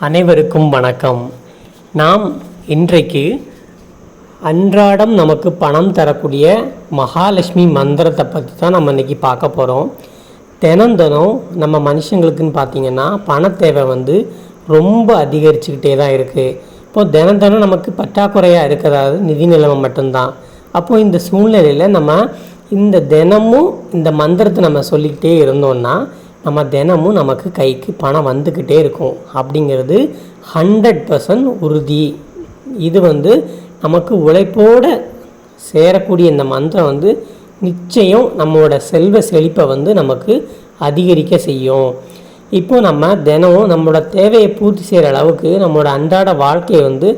அனைவருக்கும் வணக்கம். நாம் இன்றைக்கு அன்றாடம் நமக்கு பணம் தரக்கூடிய மகாலட்சுமி மந்திரத்தை பற்றி தான் நம்ம இன்றைக்கி பார்க்க போகிறோம் தினம் தினம் நம்ம மனுஷங்களுக்குன்னு பார்த்திங்கன்னா பண தேவை வந்து ரொம்ப அதிகரிச்சுக்கிட்டே தான் இருக்குது இப்போது தினந்தனம் நமக்கு பற்றாக்குறையாக இருக்கிறதாவது நிதி நிலைமை மட்டும்தான். அப்போது இந்த சூழ்நிலையில் நம்ம இந்த தினமும் இந்த மந்திரத்தை நம்ம சொல்லிக்கிட்டே இருந்தோம்னா நம்ம தினமும் நமக்கு கைக்கு பணம் வந்துக்கிட்டே இருக்கும். அப்படிங்கிறது ஹண்ட்ரட் பர்சன்ட் உறுதி. இது வந்து நமக்கு உழைப்போடு சேரக்கூடிய இந்த மந்திரம் வந்து நிச்சயம் நம்மளோட செல்வ செழிப்பை வந்து நமக்கு அதிகரிக்க செய்யும். இப்போ நம்ம தினமும் நம்மளோட தேவையை பூர்த்தி செய்கிற அளவுக்கு நம்மளோட அன்றாட வாழ்க்கையை வந்து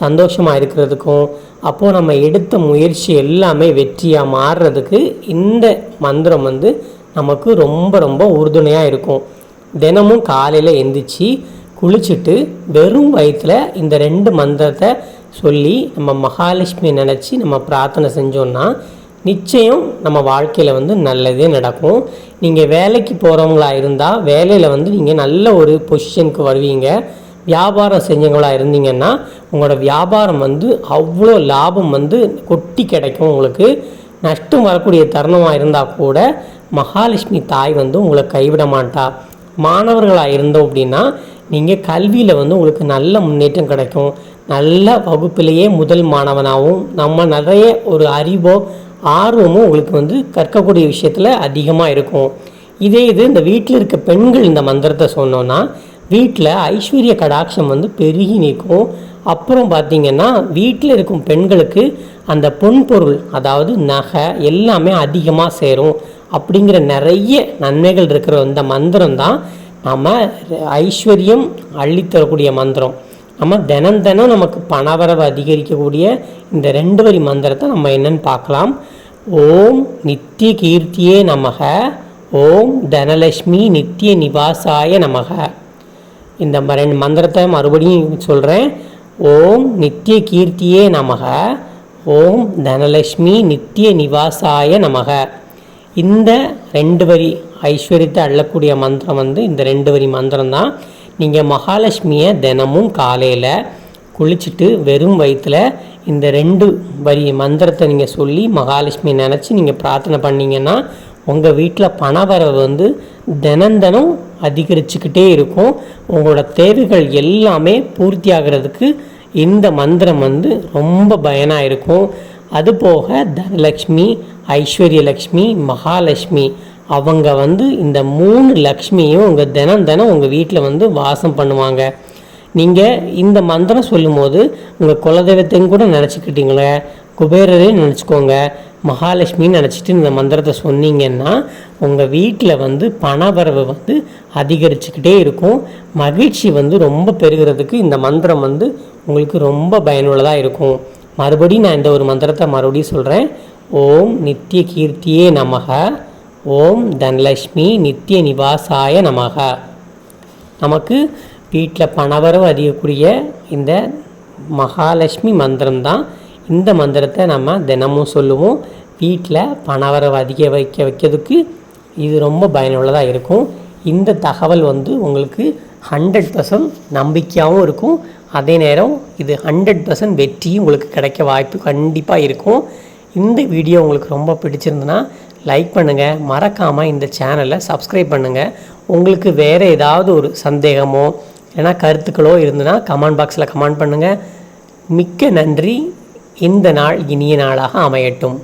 சந்தோஷமாக இருக்கிறதுக்கும் அப்போது நம்ம எடுத்த முயற்சி எல்லாமே வெற்றியாக மாறுறதுக்கு இந்த மந்திரம் வந்து நமக்கு ரொம்ப ரொம்ப உறுதுணையாக இருக்கும். தினமும் காலையில் எந்திரிச்சு குளிச்சுட்டு வெறும் வயிற்றில் இந்த ரெண்டு மந்திரத்தை சொல்லி நம்ம மகாலட்சுமியை நினச்சி நம்ம பிரார்த்தனை செஞ்சோன்னா நிச்சயம் நம்ம வாழ்க்கையில் வந்து நல்லதே நடக்கும். நீங்கள் வேலைக்கு போகிறவங்களா இருந்தால் வேலையில் வந்து நீங்கள் நல்ல ஒரு பொசிஷனுக்கு வருவீங்க. வியாபாரம் செஞ்சவங்களா இருந்தீங்கன்னா உங்களோட வியாபாரம் வந்து அவ்வளோ லாபம் வந்து கொட்டி கிடைக்கும் உங்களுக்கு. நஷ்டம் வரக்கூடிய தருணமாக இருந்தால் கூட மகாலட்சுமி தாய் வந்து உங்களை கைவிட மாட்டா. மாணவர்களாக இருந்தோம் அப்படின்னா நீங்கள் கல்வியில் வந்து உங்களுக்கு நல்ல முன்னேற்றம் கிடைக்கும். நல்ல வகுப்பிலேயே முதல் மாணவனாகவும் நம்ம நிறைய ஒரு அறிவோ ஆர்வமும் உங்களுக்கு வந்து கற்கக்கூடிய விஷயத்தில் அதிகமாக இருக்கும். இதே இது இந்த வீட்டில் இருக்க பெண்கள் இந்த மந்திரத்தை சொன்னோன்னா வீட்டில் ஐஸ்வர்ய கடாட்சம் வந்து பெருகி நிற்கும். அப்புறம் பார்த்திங்கன்னா வீட்டில் இருக்கும் பெண்களுக்கு அந்த பொன் பொருள் அதாவது நகை எல்லாமே அதிகமாக சேரும். அப்படிங்கிற நிறைய நன்மைகள் இருக்கிற இந்த மந்திரம் தான் நம்ம ஐஸ்வர்யம் அள்ளித்தரக்கூடிய மந்திரம். நம்ம தினம் தினம் நமக்கு பணவரவு அதிகரிக்கக்கூடிய இந்த ரெண்டு வரி மந்திரத்தை நம்ம என்னன்னு பார்க்கலாம். ஓம் நித்திய கீர்த்தியே நமக. ஓம் தனலட்சுமி நித்திய நிவாசாய நமக. இந்த ம- ரெண்டு மந்திரத்தை மறுபடியும் சொல்கிறேன் ஓம் நித்திய கீர்த்தியே நமக. ஓம் தனலட்சுமி நித்திய நிவாசாய நமக. இந்த ரெண்டு வரி ஐஸ்வர்யத்தை அள்ளக்கூடிய மந்திரம் வந்து இந்த ரெண்டு வரி மந்திரம் தான் நீங்கள் மகாலட்சுமியை தினமும் காலையில் குளிச்சுட்டு வெறும் வயிற்றில் இந்த ரெண்டு வரி மந்திரத்தை நீங்கள் சொல்லி மகாலட்சுமி நினச்சி நீங்கள் பிரார்த்தனை பண்ணிங்கன்னா உங்கள் வீட்டில் பணவரவு வந்து தினம் தினம் அதிகரிச்சுக்கிட்டே இருக்கும். உங்களோட தேவைகள் எல்லாமே பூர்த்தி ஆகிறதுக்கு இந்த மந்திரம் வந்து ரொம்ப பயனாக இருக்கும் அதுபோக தனலக்ஷ்மி ஐஸ்வர்யலக்ஷ்மி மகாலட்சுமி அவங்க வந்து இந்த மூணு லக்ஷ்மியும் உங்கள் தினம் தினம் உங்கள் வீட்டில் வந்து வாசம் பண்ணுவாங்க. நீங்கள் இந்த மந்திரம் சொல்லும்போது உங்கள் குலதெய்வத்தையும் கூட நினச்சிக்கிட்டீங்களே? குபேரரையும் நினச்சிக்கோங்க. மகாலட்சுமின்னு நினச்சிட்டு இந்த மந்திரத்தை சொன்னீங்கன்னா உங்கள் வீட்டில் வந்து பணவரவு வந்து அதிகரிச்சுக்கிட்டே இருக்கும். மகிழ்ச்சி வந்து ரொம்ப பெருகிறதுக்கு இந்த மந்திரம் வந்து உங்களுக்கு ரொம்ப பயனுள்ளதாக இருக்கும். மறுபடியும் நான் இந்த ஒரு மந்திரத்தை மறுபடியும் சொல்கிறேன் ஓம் நித்திய கீர்த்தியே நமக. ஓம் தனலக்ஷ்மி நித்திய நிவாசாய நமக. நமக்கு வீட்டில் பணவரவு அதிகக்கூடிய இந்த மகாலட்சுமி மந்திரம் தான் இந்த மந்திரத்தை நம்ம தினமும் சொல்லுவோம். வீட்டில் பணவரவு அதிக வைக்க வைக்கிறதுக்கு இது ரொம்ப பயனுள்ளதாக இருக்கும். இந்த தகவல் வந்து உங்களுக்கு ஹண்ட்ரட் பர்சன்ட் நம்பிக்கையாகவும் இருக்கும். அதே நேரம் இது ஹண்ட்ரட் பர்சன்ட் வெற்றியும் உங்களுக்கு கிடைக்க வாய்ப்பு கண்டிப்பாக இருக்கும். இந்த வீடியோ உங்களுக்கு ரொம்ப பிடிச்சிருந்துன்னா லைக் பண்ணுங்கள் மறக்காமல் இந்த சேனலை சப்ஸ்கிரைப் பண்ணுங்கள் உங்களுக்கு வேறு ஏதாவது ஒரு சந்தேகமோ இல்லைனா கருத்துக்களோ இருந்ததுன்னா கமெண்ட் பாக்ஸில் கமெண்ட் பண்ணுங்கள் மிக்க நன்றி. இந்த நாள் இனிய நாளாக அமையட்டும்.